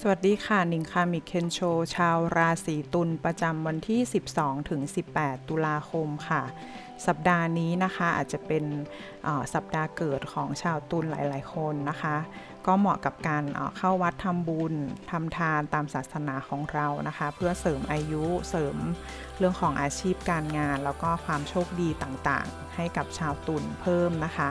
สวัสดีค่ะนิงคามิเคนโช ชาวราศีตุลประจำวันที่ 12 ถึง 18 ตุลาคมค่ะ สัปดาห์นี้นะคะอาจจะเป็นสัปดาห์เกิดของชาวตุลหลาย ๆ คนนะคะ ก็เหมาะกับการเข้าวัดทำบุญทำทานตามศาสนาของเรานะคะ เพื่อเสริมอายุเสริมเรื่องของอาชีพการงาน แล้วก็ความโชคดีต่างๆ ให้กับชาวตุลเพิ่มนะคะ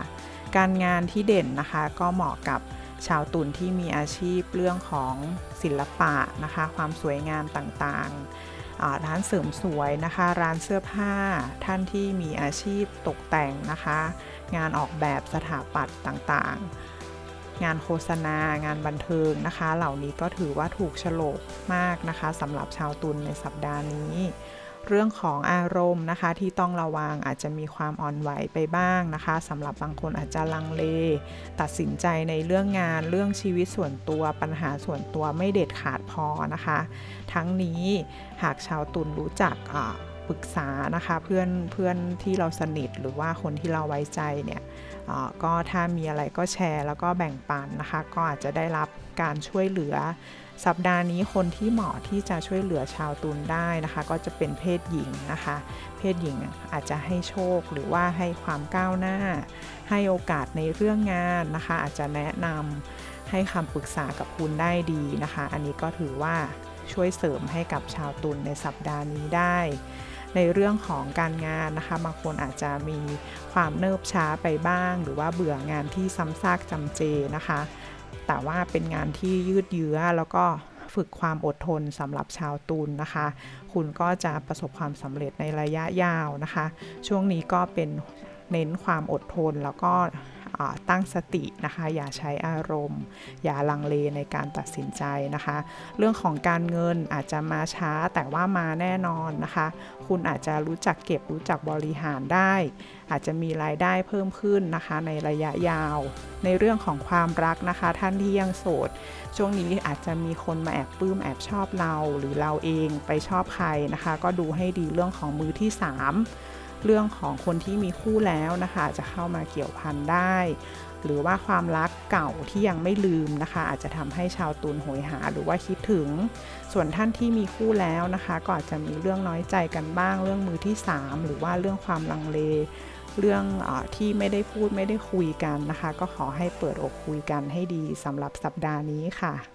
การงานที่เด่นนะคะก็เหมาะกับ ชาวตุลที่มีอาชีพเรื่องของศิลปะนะคะ ความสวยงามต่างๆ ร้านเสริมสวยนะคะ ร้านเสื้อผ้า ท่านที่มีอาชีพตกแต่งนะคะ งานออกแบบสถาปัตย์ต่างๆ งานโฆษณา งานบันเทิงนะคะ เหล่านี้ก็ถือว่าถูกฉลกมากนะคะสำหรับชาวตุลในสัปดาห์นี้ เรื่องของอารมณ์นะคะ ที่ต้องระวังอาจจะมีความอ่อนไหวไปบ้างนะคะสำหรับบางคนอาจจะลังเล ตัดสินใจในเรื่องงานเรื่องชีวิตส่วนตัวปัญหาส่วนตัวไม่เด็ดขาดพอนะคะ ทั้งนี้หากชาวตุลรู้จักปรึกษานะคะเพื่อนเพื่อนที่เราสนิทหรือว่าคนที่เราไว้ใจเนี่ยก็ถ้ามีอะไรก็แชร์แล้วก็แบ่งปันนะคะ ก็อาจจะได้รับการช่วยเหลือ สัปดาห์นี้คนที่เหมาะที่จะช่วยเหลือชาวตุลได้นะคะ ก็จะเป็นเพศหญิงนะคะ เพศหญิงอาจจะให้โชคหรือว่าให้ความก้าวหน้า ให้โอกาสในเรื่องงานนะคะ อาจจะแนะนำให้คำปรึกษากับคุณได้ดีนะคะ อันนี้ก็ถือว่าช่วยเสริมให้กับชาวตุลในสัปดาห์นี้ได้ ในเรื่องของการงานนะคะบางคนอาจจะมีความเนิบช้าไปบ้าง หรือว่าเบื่องานที่ซ้ำซากจำเจนะคะ แต่ว่าเป็นงานที่ยืดเยื้อแล้วก็ฝึกความอดทนสำหรับชาวตุลนะคะ คุณก็จะประสบความสำเร็จในระยะยาวนะคะ ช่วงนี้ก็เป็นเน้นความอดทนแล้วก็ ตั้งสตินะคะ อย่าใช้อารมณ์ อย่าลังเลในการตัดสินใจนะคะ เรื่องของการเงินอาจจะมาช้าแต่ว่ามาแน่นอนนะคะ คุณอาจจะรู้จักเก็บรู้จักบริหารได้ อาจจะมีรายได้เพิ่มขึ้นนะคะ ในระยะยาว ในเรื่องของความรักนะคะ ท่านที่ยังโสด ช่วงนี้อาจจะมีคนมาแอบปลื้มแอบชอบเรา หรือเราเองไปชอบใครนะคะ ก็ดูให้ดีเรื่องของมือที่ 3 เรื่องของคนที่มีคู่แล้วนะคะ จะเข้ามาเกี่ยวพันได้ หรือว่าความรักเก่าที่ยังไม่ลืมนะคะ อาจจะทำให้ชาวตุลโหยหาหรือว่าคิดถึง ส่วนท่านที่มีคู่แล้วนะคะ ก็อาจจะมีเรื่องน้อยใจกันบ้าง เรื่องมือที่ 3 หรือว่าเรื่องความลังเลเรื่องอที่ไม่ได้พูดไม่ได้คุยกันนะคะ ก็ขอให้เปิดอกคุยกันให้ดีสำหรับสัปดาห์นี้ค่ะ